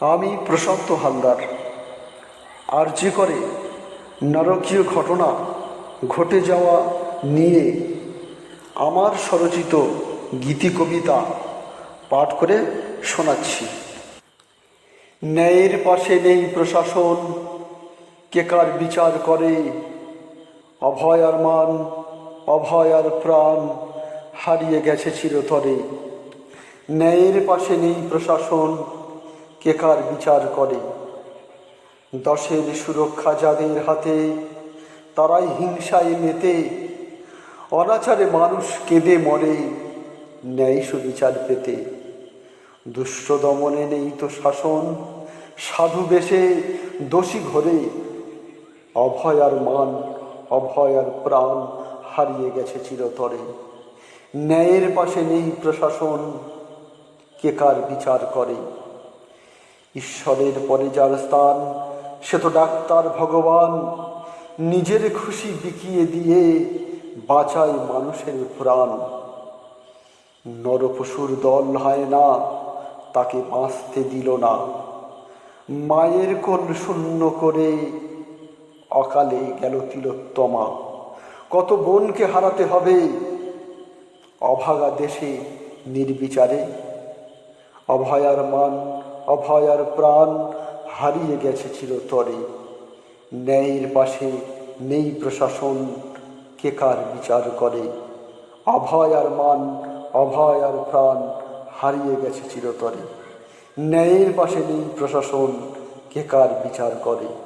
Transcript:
আমি প্রশান্ত হালদার। আর যে করে নারকীয় ঘটনা ঘটে যাওয়া নিয়ে আমার স্বরচিত গীতি কবিতা পাঠ করে শোনাচ্ছি। ন্যায়ের পাশে নেই প্রশাসন, কে কার বিচার করে? অভয় আর মান, অভয় আর প্রাণ হারিয়ে গেছে চিরতরে। ন্যায়ের পাশে নেই প্রশাসন কে কার বিচার করে? দশের সুরক্ষা যাদের হাতে, তারাই হিংসায় মেতে। অনাচারে মানুষ কেঁদে মরে, ন্যায় সুবিচার পেতে। দুষ্ট দমনে নেই তো শাসন, সাধু বেশে দোষী ঘরে। অভয় আর মান, অভয় আর প্রাণ হারিয়ে গেছে চিরতরে। ন্যায়ের পাশে নেই প্রশাসন, কে কার বিচার করে? ঈশ্বরের পরে যার স্থান, সে তো ডাক্তার ভগবান। নিজের খুশি বিকিয়ে দিয়ে বাঁচায় মানুষের প্রাণ। নরপশুর দল হয় না, তাকে বাঁচতে দিল না। মায়ের কোল শূন্য করে অকালে গেল তিলোত্তমা। কত বোনকে হারাতে হবে? অভাগা দেশে নির্বিচারে। অভয়ার মান অভয়ার প্রাণ হারিয়ে গেছে ছিল তরে ন্যায়ের পাশে নেই প্রশাসন, কে কার বিচার করে? অভয় আর মান, অভয় আর প্রাণ হারিয়ে গেছে চিরতরে। ন্যায়ের পাশে নেই প্রশাসন, কে কার বিচার করে?